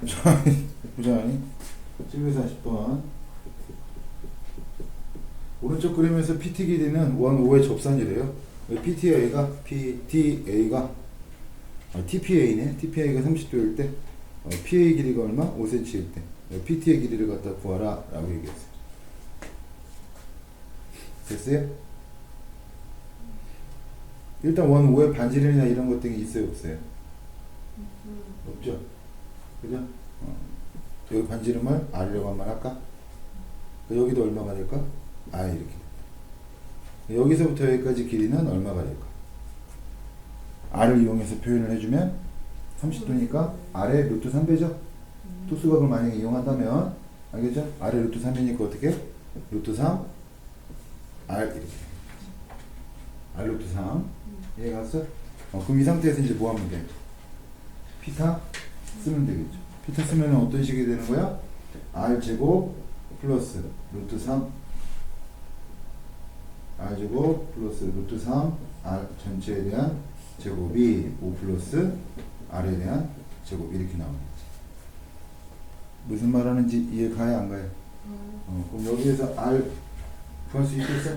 보자니 740번 오른쪽 그림에서 PT 길이는 원 5의 접선이래요 PTA가 PTA가 아, TPA네 TPA가 30도일 때 어, PA 길이가 얼마? 5cm일 때 어, PT의 길이를 갖다 구하라 라고 얘기했어요 됐어요? 일단 원 5의 반지름이나 이런 것들이 있어요 없어요? 없죠? 그죠? 어. 여기 반지름을 R이라고 한번 할까? 여기도 얼마가 될까? R 이렇게 여기서부터 여기까지 길이는 얼마가 될까? R을 이용해서 표현을 해주면 30도니까 R의 루트 3배죠? 투수각을 만약에 이용한다면 알겠죠? R의 루트 3이니까 어떻게? 루트 3 R 이렇게 R 루트 3 이해가 갔어? 어, 그럼 이 상태에서 이제 뭐 하면 돼? 피타 쓰면 되겠죠. 피타 쓰면 어떤 식이 되는 거야? R 제곱 플러스 루트 3 R 제곱 플러스 루트 3 R 전체에 대한 제곱이 5 플러스 R에 대한 제곱 이렇게 나오는 거지. 무슨 말 하는지 이해 가요 안 가요? 어, 그럼 여기에서 R 구할 수 있겠어?